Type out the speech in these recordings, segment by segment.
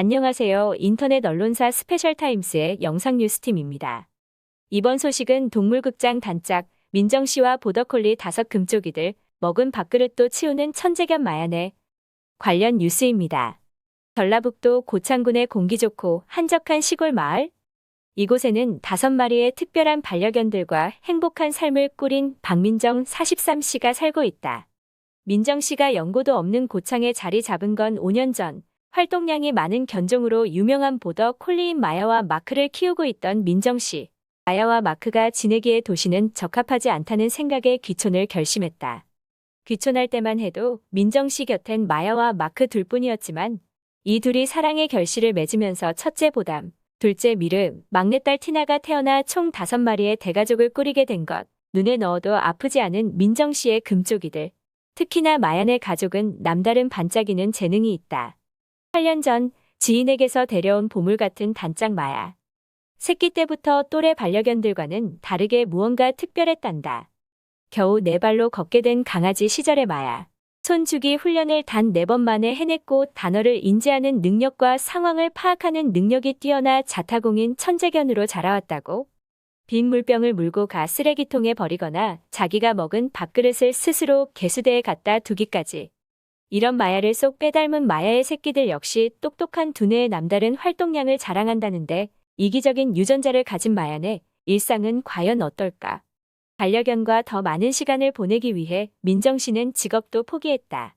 안녕하세요. 인터넷 언론사 스페셜타임스의 영상뉴스팀입니다. 이번 소식은 동물극장 단짝, 민정 씨와 보더콜리 다섯 금쪽이들, 먹은 밥그릇도 치우는 천재견 마야네 관련 뉴스입니다. 전라북도 고창군의 공기 좋고 한적한 시골 마을? 이곳에는 다섯 마리의 특별한 반려견들과 행복한 삶을 꾸린 박민정 43씨가 살고 있다. 민정 씨가 연고도 없는 고창에 자리 잡은 건 5년 전, 활동량이 많은 견종으로 유명한 보더 콜리인 마야와 마크를 키우고 있던 민정 씨. 마야와 마크가 지내기에 도시는 적합하지 않다는 생각에 귀촌을 결심했다. 귀촌할 때만 해도 민정 씨 곁엔 마야와 마크 둘뿐이었지만 이 둘이 사랑의 결실을 맺으면서 첫째 보담, 둘째 미르, 막내딸 티나가 태어나 총 다섯 마리의 대가족을 꾸리게 된 것. 눈에 넣어도 아프지 않은 민정 씨의 금쪽이들. 특히나 마얀의 가족은 남다른 반짝이는 재능이 있다. 8년 전 지인에게서 데려온 보물 같은 단짝 마야. 새끼 때부터 또래 반려견들과는 다르게 무언가 특별했단다. 겨우 네 발로 걷게 된 강아지 시절의 마야. 손주기 훈련을 단 네 번 만에 해냈고 단어를 인지하는 능력과 상황을 파악하는 능력이 뛰어나 자타공인 천재견으로 자라왔다고? 빈 물병을 물고 가 쓰레기통에 버리거나 자기가 먹은 밥그릇을 스스로 개수대에 갖다 두기까지. 이런 마야를 쏙 빼닮은 마야의 새끼들 역시 똑똑한 두뇌의 남다른 활동량을 자랑한다는데 이기적인 유전자를 가진 마야의 일상은 과연 어떨까? 반려견과 더 많은 시간을 보내기 위해 민정 씨는 직업도 포기했다.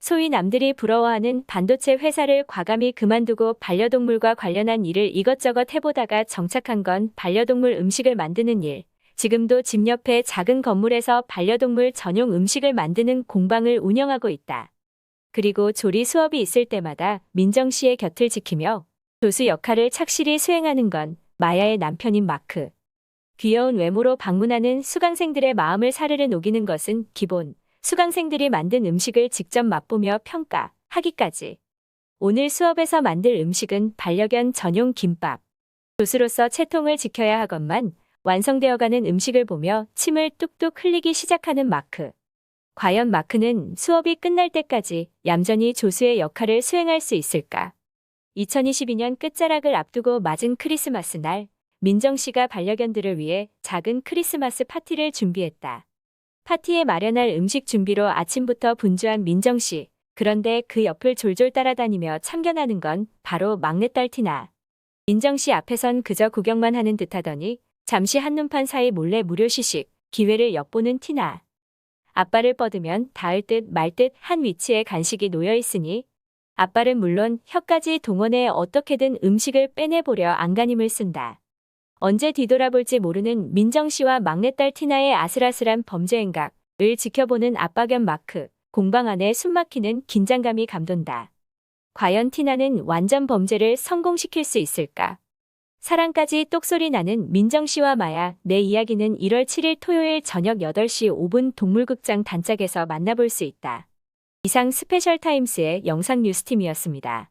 소위 남들이 부러워하는 반도체 회사를 과감히 그만두고 반려동물과 관련한 일을 이것저것 해보다가 정착한 건 반려동물 음식을 만드는 일. 지금도 집 옆에 작은 건물에서 반려동물 전용 음식을 만드는 공방을 운영하고 있다. 그리고 조리 수업이 있을 때마다 민정 씨의 곁을 지키며 교수 역할을 착실히 수행하는 건 마야의 남편인 마크. 귀여운 외모로 방문하는 수강생들의 마음을 사르르 녹이는 것은 기본. 수강생들이 만든 음식을 직접 맛보며 평가하기까지. 오늘 수업에서 만들 음식은 반려견 전용 김밥. 교수로서 채통을 지켜야 하건만 완성되어가는 음식을 보며 침을 뚝뚝 흘리기 시작하는 마크. 과연 마크는 수업이 끝날 때까지 얌전히 조수의 역할을 수행할 수 있을까? 2022년 끝자락을 앞두고 맞은 크리스마스 날, 민정 씨가 반려견들을 위해 작은 크리스마스 파티를 준비했다. 파티에 마련할 음식 준비로 아침부터 분주한 민정 씨. 그런데 그 옆을 졸졸 따라다니며 참견하는 건 바로 막내딸 티나. 민정 씨 앞에선 그저 구경만 하는 듯하더니 잠시 한눈판 사이 몰래 무료 시식, 기회를 엿보는 티나. 아빠를 뻗으면 닿을 듯 말 듯 한 위치에 간식이 놓여 있으니 아빠는 물론 혀까지 동원해 어떻게든 음식을 빼내보려 안간힘을 쓴다. 언제 뒤돌아볼지 모르는 민정 씨와 막내딸 티나의 아슬아슬한 범죄 행각을 지켜보는 아빠 겸 마크, 공방 안에 숨막히는 긴장감이 감돈다. 과연 티나는 완전 범죄를 성공시킬 수 있을까? 사랑까지 똑소리 나는 민정 씨와 마야, 내 이야기는 1월 7일 토요일 저녁 8시 5분 동물극장 단짝에서 만나볼 수 있다. 이상 스페셜 타임스의 영상 뉴스팀이었습니다.